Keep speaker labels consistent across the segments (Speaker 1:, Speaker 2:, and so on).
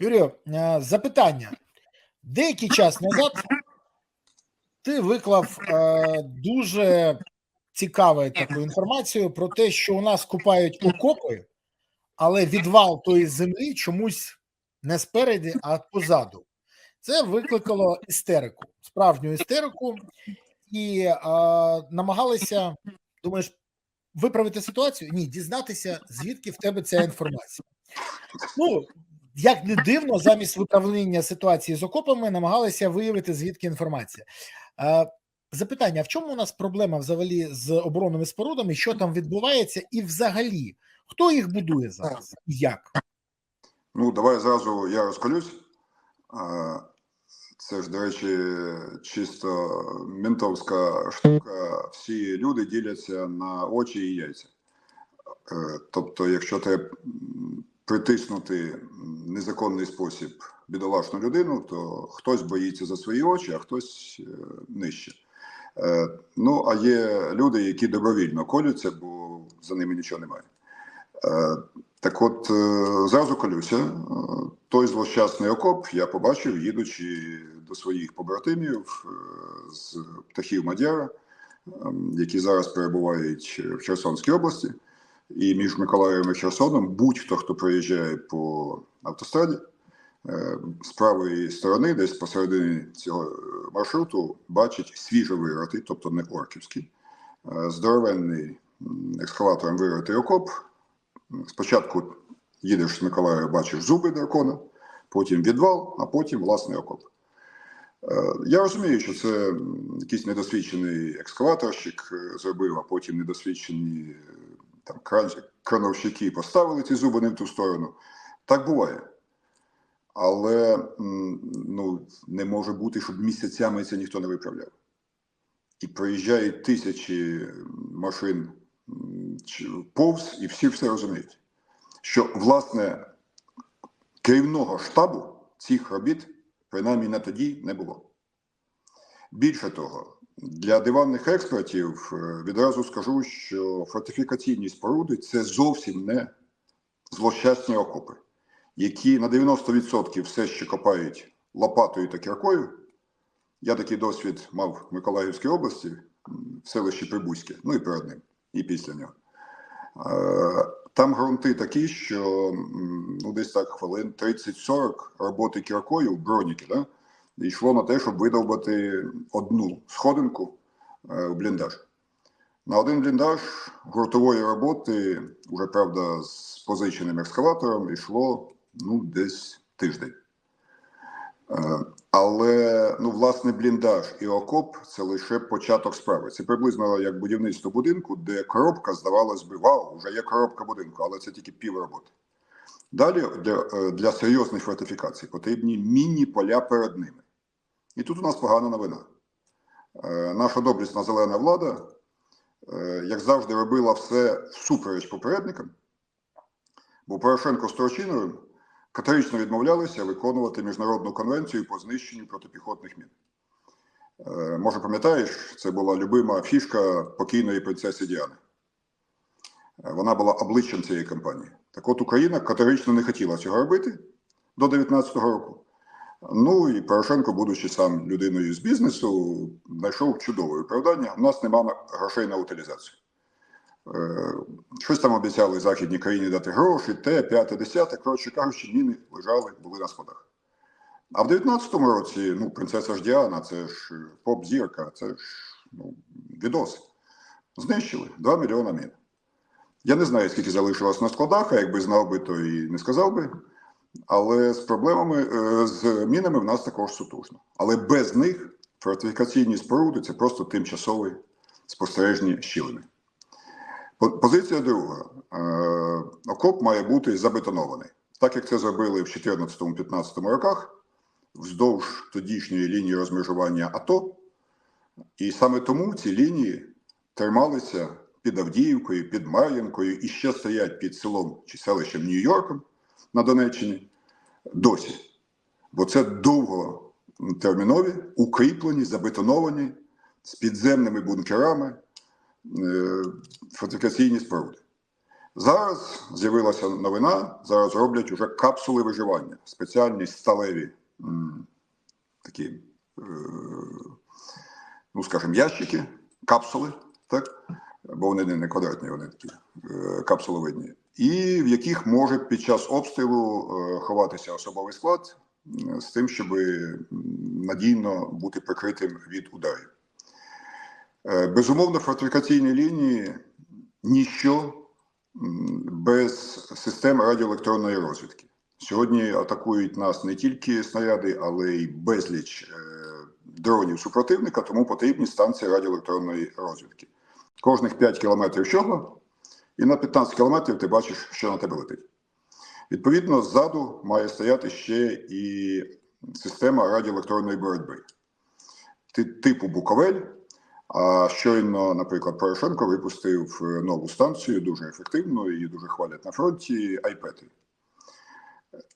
Speaker 1: Юрію, е, запитання. Деякий час назад ти виклав е, дуже цікаву таку інформацію про те, що у нас купають окопи, але відвал тої землі чомусь не спереді, а позаду. Це викликало істерику, справжню істерику, і е, намагалися, думаєш, виправити ситуацію? Ні, дізнатися, звідки в тебе ця інформація. Ну, як не дивно, замість виправлення ситуації з окопами намагалися виявити звідки інформація. Е, Запитання: в чому у нас проблема взагалі з оборонними спорудами? Що там відбувається, і взагалі хто їх будує зараз? І як?
Speaker 2: Ну, давай зразу я розколюсь. Це ж, до речі, чисто ментовська штука. Всі люди діляться на очі і яйця. Е, Тобто, якщо м, притиснути незаконний спосіб бідолашну людину, то хтось боїться за свої очі, а хтось е, нижче. Е, Ну, а є люди, які добровільно колються, бо за ними нічого немає. Е, Так от, зразу колюся, той злощасний окоп я побачив, їдучи до своїх побратимів з птахів Мадяра, е, які зараз перебувають в Херсонській області. І між Миколаєвом і Херсоном будь-хто, хто проїжджає по автостраді, е, з правої сторони, десь посередині цього е, маршруту, бачить свіжо виритий, тобто не орківський, е, здоровенний екскаватором виритий окоп. Спочатку їдеш з Миколаєва, бачиш зуби дракона, потім відвал, а потім власний окоп. Я розумію, що це якийсь недосвідчений екскаваторщик зробив, а потім недосвідчені там, крановщики поставили ці зуби не в ту сторону. Так буває. Але ну, не може бути, щоб місяцями це ніхто не виправляв. І проїжджають тисячі машин повз, і всі все розуміють. Що, власне, керівного штабу цих робіт, принаймні на тоді, не було. Більше того, для диванних експертів е, відразу скажу, що фортифікаційні споруди це зовсім не злощасні окопи, які на 90% все ще копають лопатою та кіркою. Я такий досвід мав в Миколаївській області, в селищі Прибузьке, ну і перед ним, і після нього. Е, Там ґрунти такі, що ну, десь так хвилин 30-40 роботи кіркою в броніки, да, йшло на те, щоб видовбати одну сходинку е, в бліндаж. На один бліндаж гуртової роботи, вже правда, з позиченим екскаватором, йшло ну, десь тиждень. Е, Але ну, власне бліндаж і окоп це лише початок справи. Це приблизно як будівництво будинку, де коробка, здавалось би, вау, вже є коробка будинку, але це тільки пів роботи. Далі для, е, для серйозних фортифікацій потрібні міні-поля перед ними. І тут у нас погана новина. Е, Наша доблісна зелена влада, е, як завжди, робила все всупереч попередникам, бо Порошенко з Турчиновим категорично відмовлялися виконувати міжнародну конвенцію по знищенню протипіхотних мін. Е, Може, пам'ятаєш, це була любима фішка покійної принцеси Діани. Вона була обличчям цієї кампанії. Так от Україна категорично не хотіла цього робити до 2019 року. Ну і Порошенко, будучи сам людиною з бізнесу, знайшов чудове виправдання. У нас немає грошей на утилізацію. Е, Щось там обіцяли західній країні дати гроші, те, п'яте, десяте. Коротше кажучи, міни лежали, були на складах. А в 19-му році, ну, принцеса ж Діана, це ж е, поп-зірка, це ж ну, відос. Знищили 2 мільйона мін. Я не знаю, скільки залишилось на складах, а якби знав би, то і не сказав би. Але з проблемами е, з мінами в нас також сутужно. Але без них фортифікаційні споруди це просто тимчасові спостережні щілини. Позиція друга. Е, Окоп має бути забетонований. Так як це зробили в 2014-2015 роках, вздовж тодішньої лінії розмежування АТО. І саме тому ці лінії трималися під Авдіївкою, під Мар'їнкою і ще стоять під селом чи селищем Нью-Йорком на Донеччині досі. Бо це довготермінові, укріплені, забетоновані з підземними бункерами е, фортифікаційні споруди. Зараз з'явилася новина, зараз роблять уже капсули виживання, спеціальні сталеві м, такі, е, ну скажімо, ящики, капсули, так? бо вони не, не квадратні, вони такі е, капсуловидні, і в яких може під час обстрілу е, ховатися особовий склад з тим, щоб надійно бути прикритим від ударів. Е, Безумовно, фортифікаційні лінії ніщо без системи радіоелектронної розвідки. Сьогодні атакують нас не тільки снаряди, але й безліч е, дронів супротивника, тому потрібні станції радіоелектронної розвідки. Кожних 5 кілометрів чого, і на 15 кілометрів ти бачиш, що на тебе летить. Відповідно, ззаду має стояти ще і система радіоелектронної боротьби. Ти- Типу Буковель, а щойно, наприклад, Порошенко випустив е, нову станцію, дуже ефективну, її дуже хвалять на фронті, айпети.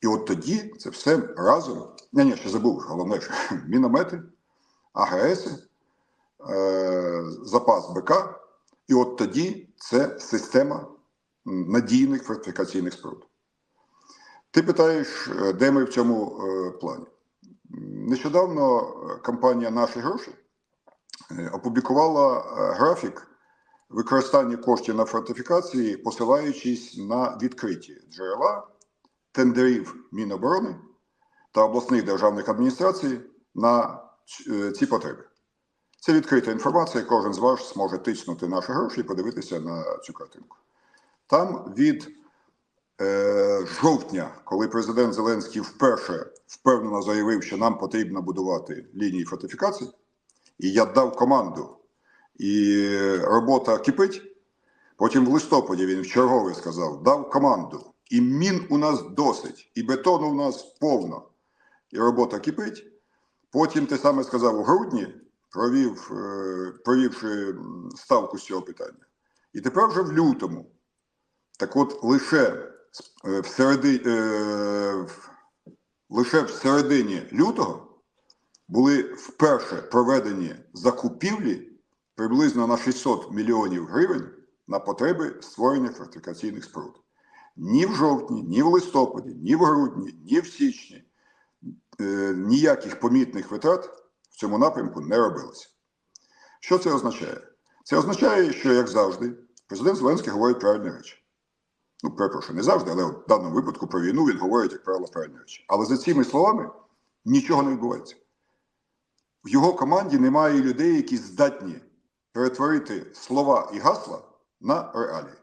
Speaker 2: І от тоді це все разом. Ні, ні, ще забув, головне, що міномети, АГС, е, запас БК. І от тоді це система надійних фортифікаційних споруд. Ти питаєш, е, де ми в цьому е, плані? Нещодавно е, компанія Наші гроші опублікувала графік використання коштів на фортифікації, посилаючись на відкриті джерела тендерів Міноборони та обласних державних адміністрацій на ці потреби. Це відкрита інформація, кожен з вас зможе тиснути наші гроші і подивитися на цю картинку. Там від е, жовтня, коли президент Зеленський вперше впевнено заявив, що нам потрібно будувати лінії фортифікацій, і я дав команду, і робота кипить. Потім в листопаді він вчергове сказав: дав команду, і мін у нас досить, і бетону у нас повно, і робота кипить. Потім те саме сказав у грудні, провів, е, провівши ставку з цього питання. І тепер вже в лютому. Так от лише е, всереди, е, в- лише в середині лютого були вперше проведені закупівлі приблизно на 600 мільйонів гривень на потреби створення фортифікаційних споруд. Ні в жовтні, ні в листопаді, ні в грудні, ні в січні е, ніяких помітних витрат цьому напрямку не робилося. Що це означає? Це означає, що, як завжди, президент Зеленський говорить правильні речі. Ну, перепрошую, не завжди, але в даному випадку про війну він говорить, як правило, правильні речі. Але за цими словами нічого не відбувається. В його команді немає людей, які здатні перетворити слова і гасла на реалії.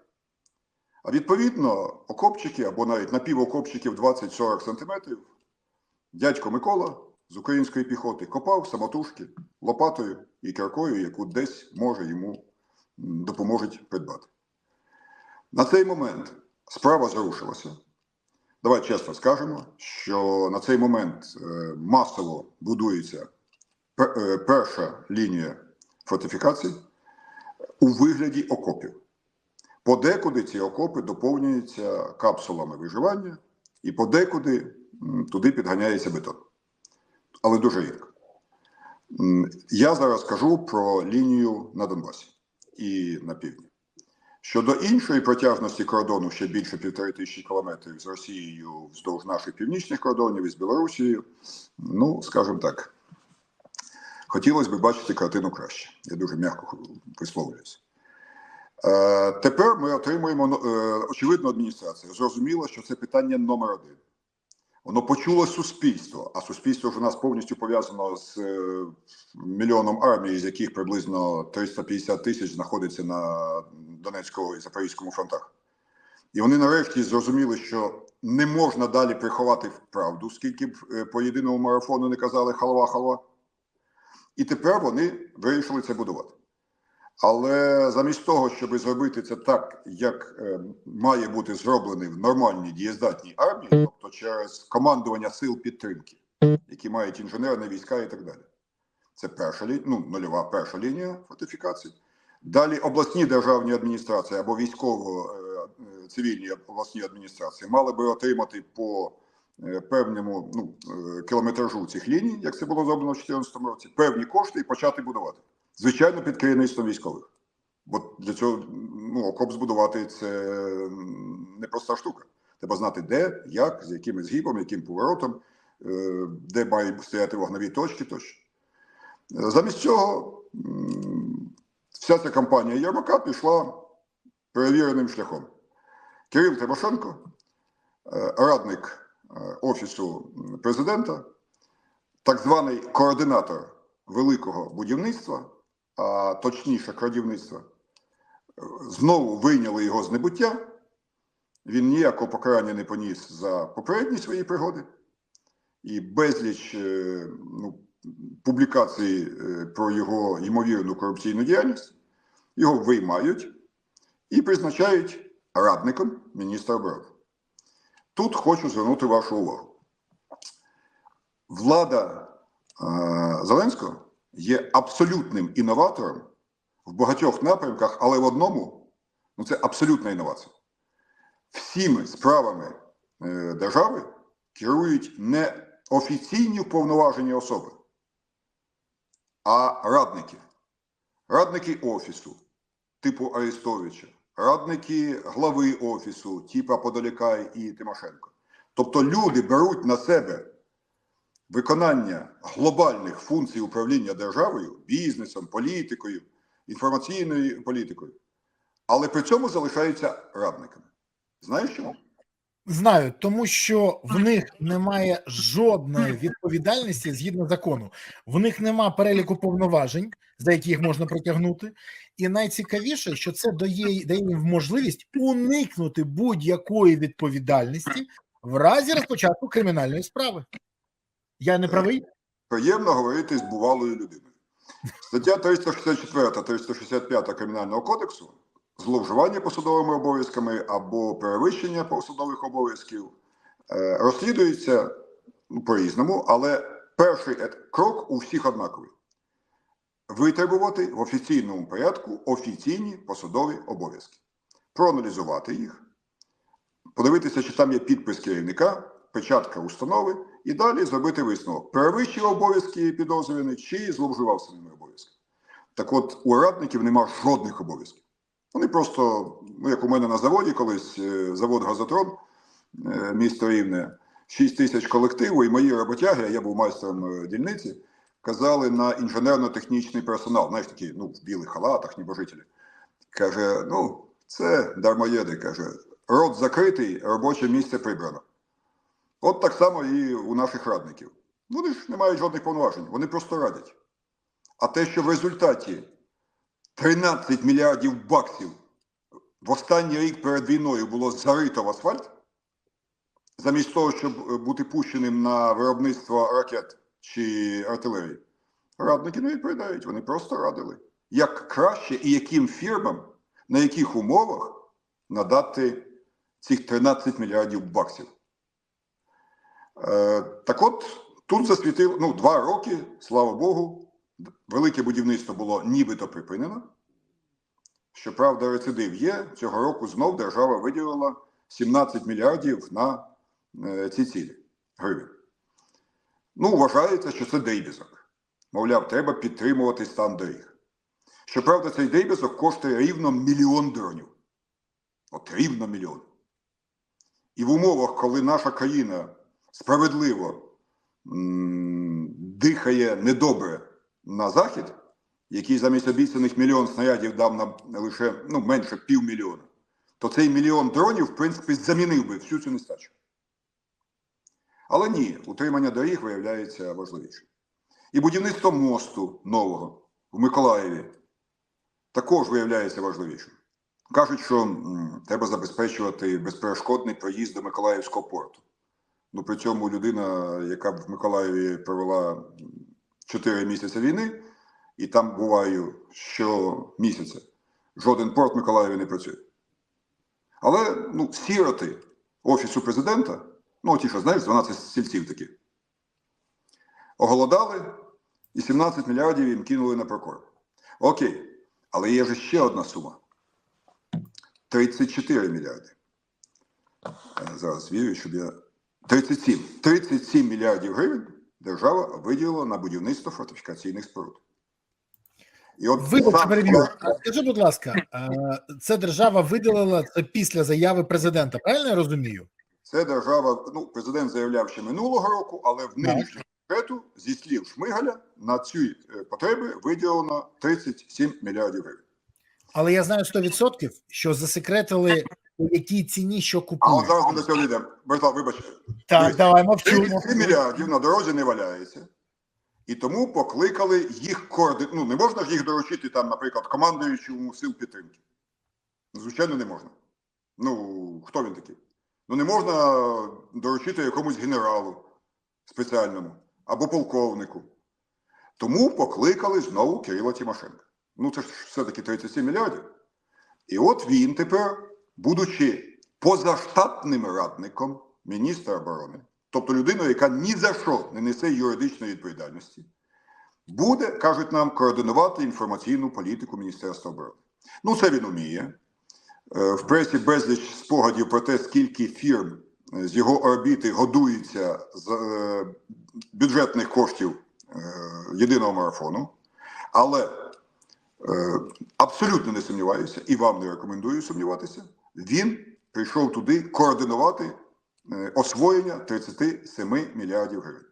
Speaker 2: А відповідно, окопчики або навіть напівокопчиків 20-40 сантиметрів дядько Микола з української піхоти копав самотужки лопатою і кіркою, яку десь може йому допоможуть придбати. На цей момент справа зрушилася. Давай чесно скажемо, що на цей момент е, масово будується е, перша лінія фортифікацій у вигляді окопів. Подекуди ці окопи доповнюються капсулами виживання, і подекуди туди підганяється бетон. Але дуже рідко. Я зараз кажу про лінію на Донбасі і на півдні. Щодо іншої протяжності кордону, ще більше півтори тисячі кілометрів з Росією вздовж наших північних кордонів і з Білорусією, ну, скажімо так, хотілося б бачити картину краще. Я дуже м'яко висловлююся. Е, тепер ми отримуємо е, очевидно адміністрація. Зрозуміло, що це питання номер один. Воно почуло суспільство, а суспільство ж у нас повністю пов'язано з е, мільйоном армії, з яких приблизно 350 тисяч знаходиться на Донецькому і Запорізькому фронтах. І вони нарешті зрозуміли, що не можна далі приховати правду, скільки б е, по єдиному марафону не казали халва халва. І тепер вони вирішили це будувати. Але замість того, щоб зробити це так, як е, має бути зроблений в нормальній дієздатній армії, тобто через командування сил підтримки, які мають інженерні війська і так далі. Це перша лі... ну, нульова перша лінія фортифікації. Далі обласні державні адміністрації або військово-цивільні обласні адміністрації мали би отримати по е, певному ну, е, кілометражу цих ліній, як це було зроблено в 2014 році, певні кошти і почати будувати. Звичайно, під керівництвом військових. Бо для цього ну, окоп збудувати це непроста штука. Треба знати, де, як, з яким згибом, яким поворотом, е, де мають стояти вогневі точки тощо. Замість цього вся ця кампанія Єрмака пішла перевіреним шляхом. Кирил Тимошенко, е, радник е, Офісу президента, так званий координатор великого будівництва, а точніше крадівництва, знову вийняли його з небуття. Він ніякого покарання не поніс за попередні свої пригоди, і безліч е, ну, публікацій е, про його ймовірну корупційну діяльність його виймають і призначають радником міністра оборони. Тут хочу звернути вашу увагу. Влада е, Зеленського є абсолютним інноватором в багатьох напрямках, але в одному ну, це абсолютна інновація. Всіми справами е, держави керують не офіційні вповноважені особи, а радники. Радники офісу, типу Арестовича, радники глави офісу, типу Подоляка і Тимошенко. Тобто люди беруть на себе виконання глобальних функцій управління державою, бізнесом, політикою, інформаційною політикою, але при цьому залишаються радниками. Знаєш чому?
Speaker 1: Знаю, тому що в них немає жодної відповідальності згідно закону. В них нема переліку повноважень, за які їх можна притягнути. І найцікавіше, що це дає, дає їм можливість уникнути будь-якої відповідальності в разі розпочатку кримінальної справи. Я не правий?
Speaker 2: Приємно говорити з бувалою людиною. Стаття 364 та 365 Кримінального кодексу зловживання посадовими обов'язками або перевищення посадових обов'язків е, розслідується ну, по-різному, але перший крок у всіх однаковий. Витребувати в офіційному порядку офіційні посадові обов'язки, проаналізувати їх, подивитися, чи там є підпис керівника, печатка установи, і далі зробити висновок. Перевищив обов'язки підозрюваний чи зловживав своїми обов'язками. Так от, у радників нема жодних обов'язків. Вони просто, ну як у мене на заводі, колись е, завод Газотрон, е, місто Рівне, 6 тисяч колективу, і мої роботяги, а я був майстром е, дільниці, казали на інженерно-технічний персонал, знаєш, такі, ну, в білих халатах, небожителі. Каже, ну, це дармоєди, каже, рот закритий, робоче місце прибрано. От так само і у наших радників. Вони ж не мають жодних повноважень, вони просто радять. А те, що в результаті 13 мільярдів баксів в останній рік перед війною було зарито в асфальт, замість того, щоб е, бути пущеним на виробництво ракет чи артилерії, радники не відповідають, вони просто радили, як краще і яким фірмам, на яких умовах надати цих 13 мільярдів баксів. Е, так от, тут засвітило ну, два роки, слава Богу, велике будівництво було нібито припинено. Щоправда, рецидив є. Цього року знов держава виділила 17 мільярдів на е, ці цілі гривень. Ну, вважається, що це дріб'язок. Мовляв, треба підтримувати стан доріг. Щоправда, цей дріб'язок коштує рівно мільйон дронів. От рівно мільйон. І в умовах, коли наша країна справедливо дихає недобре на захід, який замість обіцяних мільйон снарядів дав нам лише ну, менше півмільйона, то цей мільйон дронів, в принципі, замінив би всю цю нестачу. Але ні, утримання доріг виявляється важливішим. І будівництво мосту нового в Миколаєві також виявляється важливішим. Кажуть, що м, треба забезпечувати безперешкодний проїзд до Миколаївського порту. Ну, при цьому людина, яка в Миколаєві провела 4 місяці війни, і там буваю щомісяця, жоден порт в Миколаєві не працює. Але ну, сіроти Офісу президента, ну, ті, що знаєш, 12 стільців такі, оголодали і 17 мільярдів їм кинули на прокорм. Окей, але є ж ще одна сума. 34 мільярди. Зараз вірю, щоб я 37. 37 мільярдів гривень держава виділила на будівництво фортифікаційних споруд. І от
Speaker 1: Вибачте,
Speaker 2: сам-
Speaker 1: переб'ю. Скажи, будь ласка, е, це держава виділила це після заяви президента, правильно я розумію?
Speaker 2: Це держава. Ну, президент заявляв ще минулого року, але в нинішньому бюджету, зі слів Шмигаля, на ці е, потреби виділено 37 мільярдів гривень.
Speaker 1: Але я знаю 100%, що засекретили у якій ціні що
Speaker 2: А зараз до цього йдемо. Борислав, вибач,
Speaker 1: Так, давай мовчу.
Speaker 2: 37 мільярдів на дорозі не валяється. І тому покликали їх коорди... Ну, не можна ж їх доручити там, наприклад, командуючому сил підтримки. Звичайно, не можна. Ну, хто він такий? Ну, не можна доручити якомусь генералу спеціальному або полковнику. Тому покликали знову Кирила Тимошенка. Ну, це ж все-таки 37 мільярдів. І от він тепер, будучи позаштатним радником міністра оборони, тобто людиною, яка ні за що не несе юридичної відповідальності, буде, кажуть нам, координувати інформаційну політику Міністерства оборони. Ну, це він уміє. Е, В пресі безліч спогадів про те, скільки фірм е, з його орбіти годується з е, бюджетних коштів єдиного марафону. Але абсолютно не сумніваюся, і вам не рекомендую сумніватися. Він прийшов туди координувати е, освоєння 37 мільярдів гривень.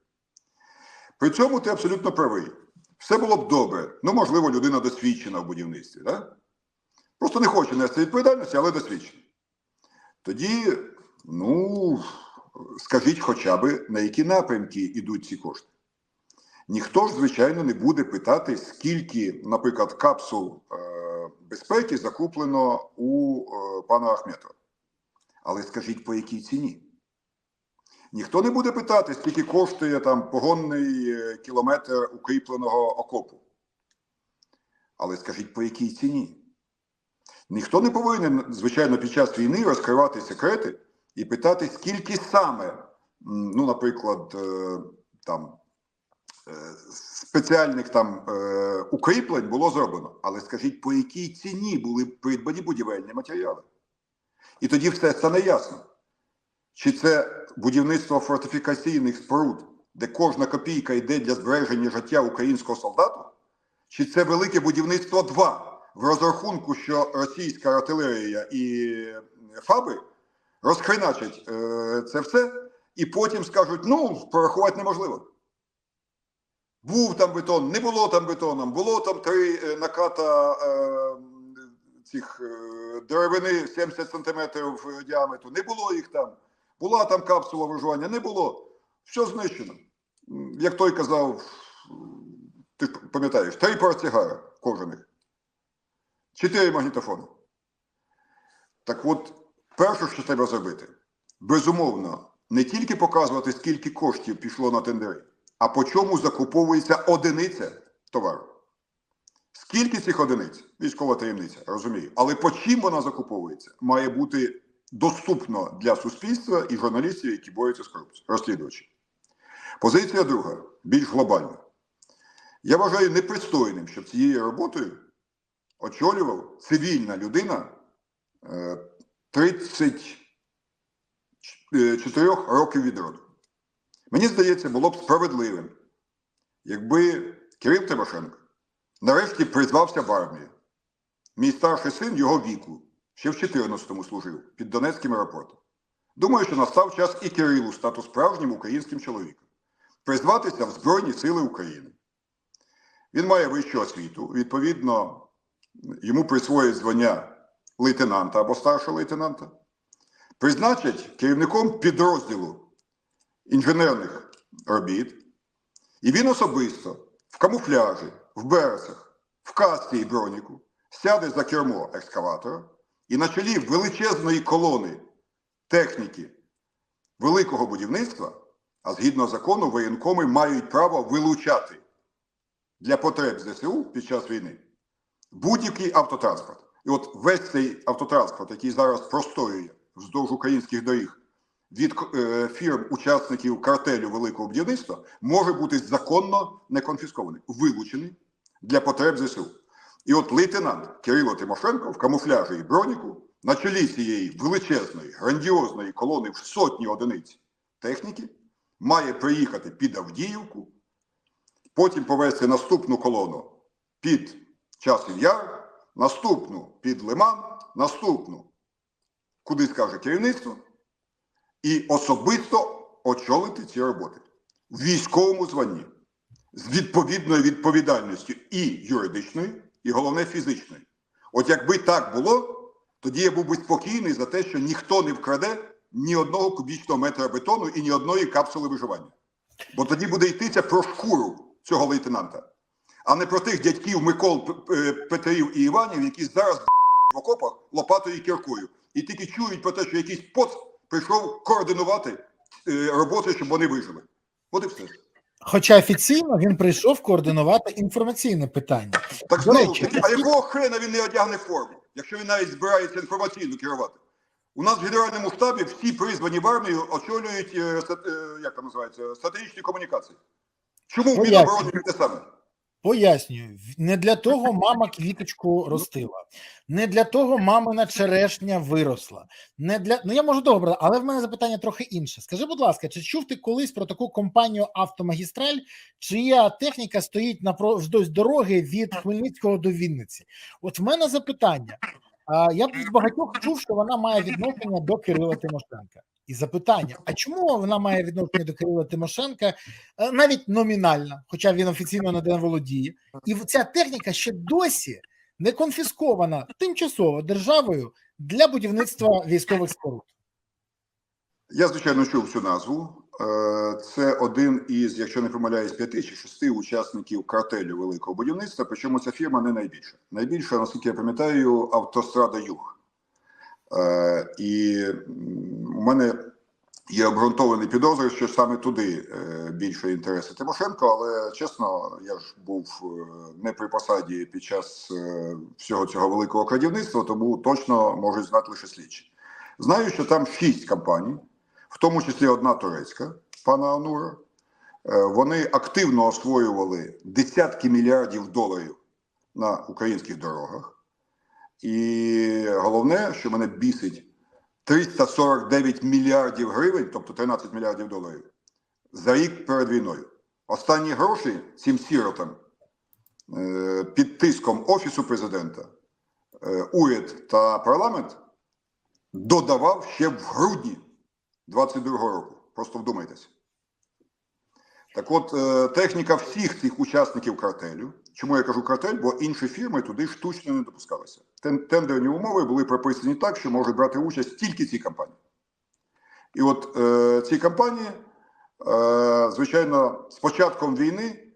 Speaker 2: При цьому ти абсолютно правий. Все було б добре. Ну, можливо, людина досвідчена в будівництві. Да? Просто не хоче нести відповідальності, але досвідчена. Тоді, ну, скажіть хоча б, на які напрямки йдуть ці кошти. Ніхто ж, звичайно, не буде питати, скільки, наприклад, капсул е, безпеки закуплено у е, пана Ахметова. Але скажіть, по якій ціні? Ніхто не буде питати, скільки коштує там погонний е, кілометр укріпленого окопу. Але скажіть, по якій ціні? Ніхто не повинен, звичайно, під час війни розкривати секрети і питати, скільки саме, ну, наприклад, там спеціальних там е, укріплень було зроблено. Але скажіть, по якій ціні були придбані будівельні матеріали? І тоді все стане ясно. Чи це будівництво фортифікаційних споруд, де кожна копійка йде для збереження життя українського солдата? Чи це велике будівництво 2 в розрахунку, що російська артилерія і ФАБи розхреначать е, це все, і потім скажуть: ну, порахувати неможливо. Був там бетон, не було там бетоном, було там три е, наката е, цих е, деревини 70 сантиметрів діаметру, не було їх там. Була там капсула виживання, не було. Все знищено. Як той казав, ти пам'ятаєш, три портсигара кожаних, чотири магнітофони. Так от, перше, що треба зробити, безумовно, не тільки показувати, скільки коштів пішло на тендери, а по чому закуповується одиниця товару. Скільки цих одиниць? Військова таємниця, розумію. Але по чим вона закуповується, має бути доступно для суспільства і журналістів, які борються з корупцією, розслідувачів. Позиція друга, більш глобальна. Я вважаю непристойним, щоб цією роботою очолював цивільна людина е, 34 років від роду. Мені здається, було б справедливим, якби Кирил Тимошенко нарешті призвався в армію. Мій старший син його віку, ще в 14-му служив під Донецьким аеропортом. Думаю, що настав час і Кирилу стати справжнім українським чоловіком, призватися в Збройні Сили України. Він має вищу освіту, відповідно, йому присвоїть звання лейтенанта або старшого лейтенанта, призначать керівником підрозділу інженерних робіт, і він особисто в камуфляжі, в бересах, в касці і броніку сяде за кермо екскаватора і на чолі величезної колони техніки великого будівництва, а згідно закону, воєнкоми мають право вилучати для потреб ЗСУ під час війни будь-який автотранспорт. І от весь цей автотранспорт, який зараз простоює вздовж українських доріг від е, фірм-учасників картелю великого будівництва, може бути законно не конфіскований, вилучений для потреб ЗСУ. І от лейтенант Кирило Тимошенко в камуфляжі і броніку на чолі цієї величезної, грандіозної колони в сотні одиниць техніки має приїхати під Авдіївку, потім повести наступну колону під часів яр, наступну під Лиман, наступну, куди скаже керівництво, і особисто очолити ці роботи в військовому званні з відповідною відповідальністю і юридичною, і головне фізичною. От якби так було, тоді я був би спокійний за те, що ніхто не вкраде ні одного кубічного метра бетону і ні одної капсули виживання. Бо тоді буде йтися про шкуру цього лейтенанта, а не про тих дядьків Микол Петрів і Іванів, які зараз в окопах лопатою і кіркою, і тільки чують про те, що якийсь поц прийшов координувати е, роботи, щоб вони вижили. От і все.
Speaker 1: Хоча офіційно він прийшов координувати інформаційне питання.
Speaker 2: Так знову, а якого хрена він не одягне форму, якщо він навіть збирається інформаційно керувати? У нас в генеральному штабі всі призвані в армію очолюють е, е, як там називається стратегічні комунікації. Чому в
Speaker 1: Ну,
Speaker 2: Мінобороні те саме?
Speaker 1: Пояснюю, не для того мама квіточку ростила, не для того мамина черешня виросла. Не для ну я можу добре, але в мене запитання трохи інше. Скажи, будь ласка, чи чув ти колись про таку компанію Автомагістраль, чия техніка стоїть на вздовж дороги від Хмельницького до Вінниці? От в мене запитання. Я б від багатьох чув, що вона має відношення до Кирила Тимошенка. І запитання: а чому вона має відношення до Кирила Тимошенка е, навіть номінально, хоча він офіційно не не володіє, і ця техніка ще досі не конфіскована тимчасово державою для будівництва військових споруд.
Speaker 2: Я, звичайно, чув цю назву. Е, Це один із, якщо не помиляюсь, п'яти чи шести учасників картелю великого будівництва. Причому ця фірма не найбільша. Найбільша, наскільки я пам'ятаю, автострада Юг. Е, І у мене є обґрунтований підозри, що саме туди е, більше інтереси Тимошенко, але чесно, я ж був е, не при посаді під час всього цього великого крадівництва, тому точно можуть знати лише слідчі. Знаю, що там шість компаній, в тому числі одна турецька, пана Анура. Вони активно освоювали десятки мільярдів доларів на українських дорогах. І головне, що мене бісить, 349 мільярдів гривень, тобто 13 мільярдів доларів, за рік перед війною. Останні гроші цим сіротам е, під тиском Офісу президента, е, уряд та парламент додавав ще в грудні 22-го року. Просто вдумайтеся. Так от, е, техніка всіх цих учасників картелю. Чому я кажу картель? Бо інші фірми туди штучно не допускалися. Тендерні умови були прописані так, що можуть брати участь тільки ці компанії. І от е, ці компанії, е, звичайно, з початком війни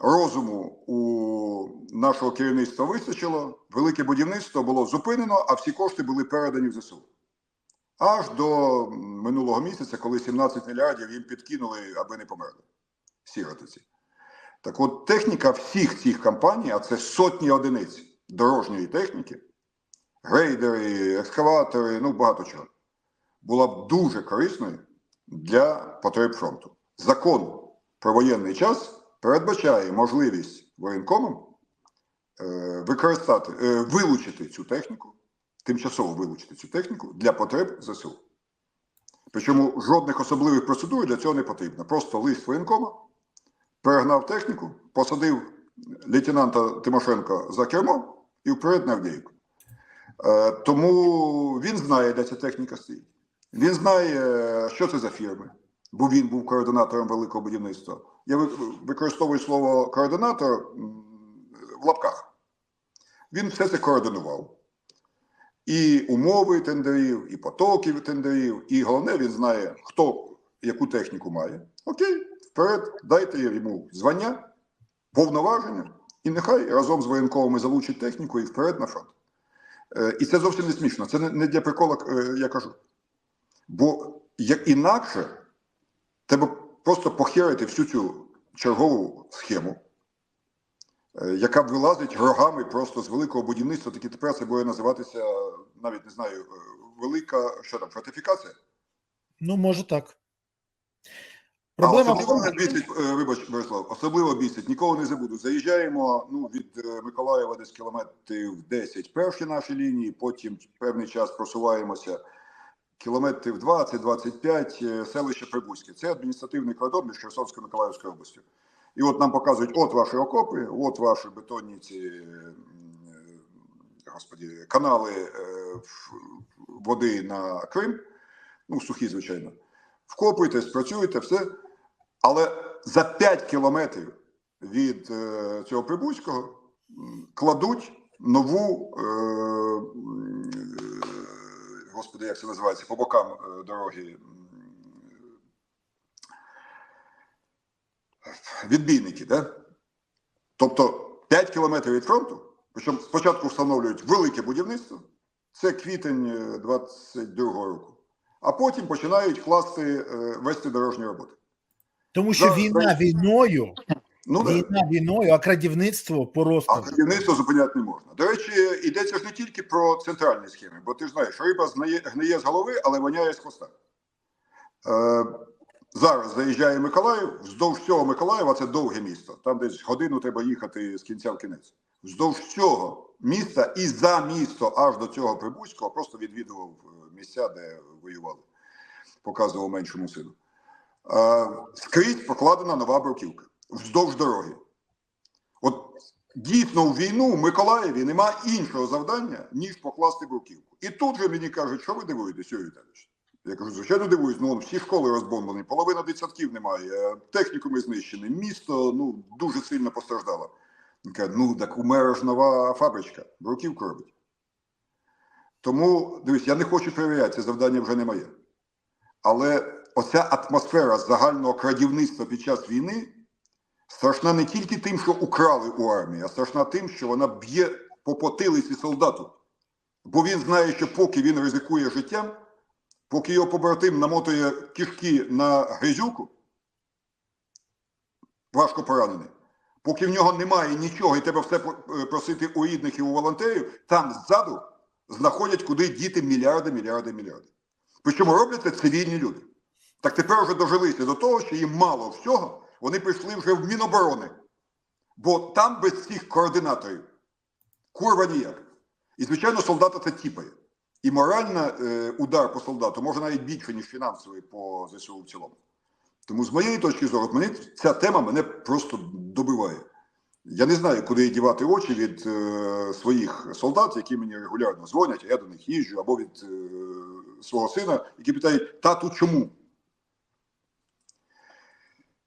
Speaker 2: розуму у нашого керівництва вистачило. Велике будівництво було зупинено, а всі кошти були передані в ЗСУ. Аж до минулого місяця, коли 17 мільярдів їм підкинули, аби не померли. Сіротиці. Так от техніка всіх цих компаній, а це сотні одиниць дорожньої техніки, грейдери, екскаватори, ну багато чого, була б дуже корисною для потреб фронту. Закон про воєнний час передбачає можливість воєнкомам е, використати, е, вилучити цю техніку, тимчасово вилучити цю техніку для потреб ЗСУ. Причому жодних особливих процедур для цього не потрібно. Просто лист воєнкома, перегнав техніку, посадив лейтенанта Тимошенка за кермо і вперед на Авдіївку. Е, тому він знає, де ця техніка стоїть. Він знає, що це за фірми, бо він був координатором великого будівництва. Я використовую слово координатор в лапках. Він все це координував. І умови тендерів, і потоки тендерів, і головне, він знає, хто яку техніку має. Окей, вперед, дайте йому звання, повноваження, і нехай разом з воєнковими залучить техніку і вперед на фронт. Е, І це зовсім не смішно. Це не, для прикола, е, я кажу. Бо як інакше, треба просто похерити всю цю чергову схему, е, яка вилазить рогами просто з великого будівництва, таки тепер це буде називатися, навіть не знаю, велика що там, фортифікація.
Speaker 1: Ну, може так. Проблема
Speaker 2: особливо бісить, е, вибач, Борислав, особливо бісить, ніколи не забуду. Заїжджаємо ну, від е, Миколаєва десь кілометрів 10 перші наші лінії, потім певний час просуваємося кілометрів 20-25, е, селище Прибузьке. Це адміністративний кордон між Херсонською і Миколаївською областю. І от нам показують, от ваші окопи, от ваші бетонні ці господі, канали води на Крим, ну сухі, звичайно. Вкопуєтесь, працюєте, все. Але за 5 кілометрів від е, цього Прибузького кладуть нову, е, е, господи, як це називається, по бокам е, дороги. Відбійники, да? Тобто 5 кілометрів від фронту, причому спочатку встановлюють велике будівництво, це квітень е, 22-го року, а потім починають класти, е, вести дорожні роботи.
Speaker 1: Тому що
Speaker 2: Зараз-
Speaker 1: війна війною,
Speaker 2: Ну, да.
Speaker 1: війна війною, а крадівництво по
Speaker 2: А
Speaker 1: розкладу.
Speaker 2: будівництво зупиняти не можна. До речі, йдеться ж не тільки про центральні схеми, бо ти ж знаєш, риба знає, гниє з голови, але воняє з хвоста. Е, зараз заїжджає Миколаїв, вздовж цього Миколаєва це довге місто. Там десь годину треба їхати з кінця в кінець. Вздовж цього міста і за місто аж до цього Прибузького просто відвідував е, місця, де воювали, показував меншому сину. Е, скрізь покладена нова бруківка вздовж дороги. От дійсно у війну в Миколаєві нема іншого завдання, ніж покласти бруківку. І тут же мені кажуть, що ви дивуєтесь, Юрій Віталійович? Я кажу, звичайно, дивуюсь, ну всі школи розбомблені, половина дитсадків немає, технікуми знищені, місто ну дуже сильно постраждало. Він каже, ну так у мера ж нова фабричка, бруківку робить. Тому дивись, я не хочу перевіряти, це завдання вже не моє. Але оця атмосфера загального крадівництва під час війни страшна не тільки тим, що украли у армії, а страшна тим, що вона б'є по потилиці солдату. Бо він знає, що поки він ризикує життям, поки його побратим намотує кишки на гризюку, важко поранений, поки в нього немає нічого, і треба все просити у рідних і у волонтерів, там ззаду знаходять, куди діти мільярди, мільярди, мільярди. Причому роблять це цивільні люди. Так тепер вже дожилися до того, що їм мало всього, вони прийшли вже в Міноборони. Бо там без цих координаторів курва ніяк. І, звичайно, солдата це тіпає. І моральний е, удар по солдату може навіть більше, ніж фінансовий по ЗСУ в цілому. Тому з моєї точки зору, от мені ця тема мене просто добиває. Я не знаю, куди дівати очі від е, своїх солдат, які мені регулярно дзвонять, а я до них їжджу, або від е, свого сина, які питають, тату, чому?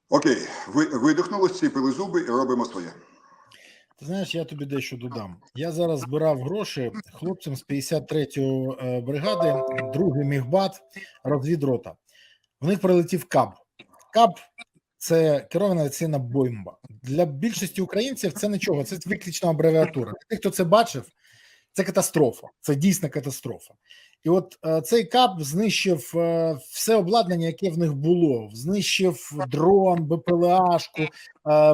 Speaker 2: Окей, ви видихнули, сціпили зуби і робимо своє.
Speaker 1: Ти знаєш, я тобі дещо додам. Я зараз збирав гроші хлопцям з 53-ї е, бригади, другий мігбат, розвідрота. В них прилетів КАБ. КАБ це керована авіаційна бомба. Для більшості українців це нічого, це виключно абревіатура. Для тих, хто це бачив, це катастрофа, це дійсна катастрофа. І от е, цей КАП знищив е, все обладнання, яке в них було. Знищив дрон, БПЛАшку, е,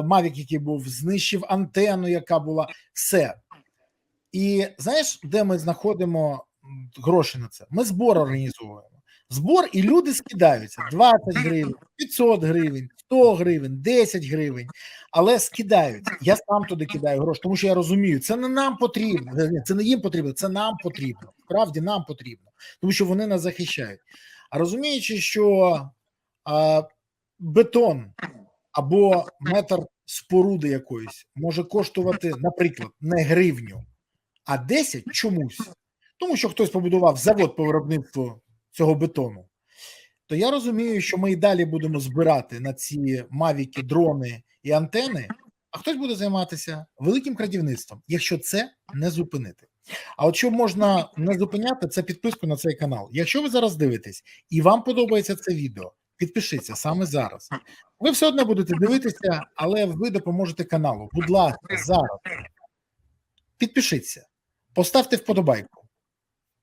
Speaker 1: Мавік, який був, знищив антенну, яка була, все. І знаєш, де ми знаходимо гроші на це? Ми збор організовуємо. Збор, і люди скидаються 20 гривень, 500 гривень, 100 гривень, 10 гривень, але скидаються. Я сам туди кидаю гроші, тому що я розумію, це не нам потрібно, це не їм потрібно, це нам потрібно. Справді нам потрібно, тому що вони нас захищають. А розуміючи, що а, бетон або метр споруди якоїсь може коштувати, наприклад, не гривню, а 10 чомусь, тому що хтось побудував завод по виробництву цього бетону, то я розумію, що ми і далі будемо збирати на ці мавіки, дрони і антени, а хтось буде займатися великим крадівництвом, якщо це не зупинити. А от що можна не зупиняти, це підписку на цей канал. Якщо ви зараз дивитесь і вам подобається це відео, підпишіться саме зараз. Ви все одно будете дивитися, але ви допоможете каналу. Будь ласка, зараз підпишіться, поставте вподобайку,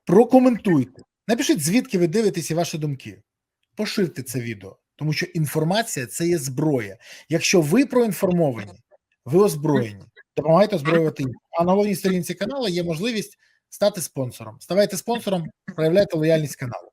Speaker 1: прокоментуйте, напишіть, звідки ви дивитесь і ваші думки. Поширте це відео, тому що інформація це є зброя. Якщо ви проінформовані, ви озброєні. Допомагайте озброювати інших. А на головній сторінці каналу є можливість стати спонсором. Ставайте спонсором, проявляйте лояльність каналу.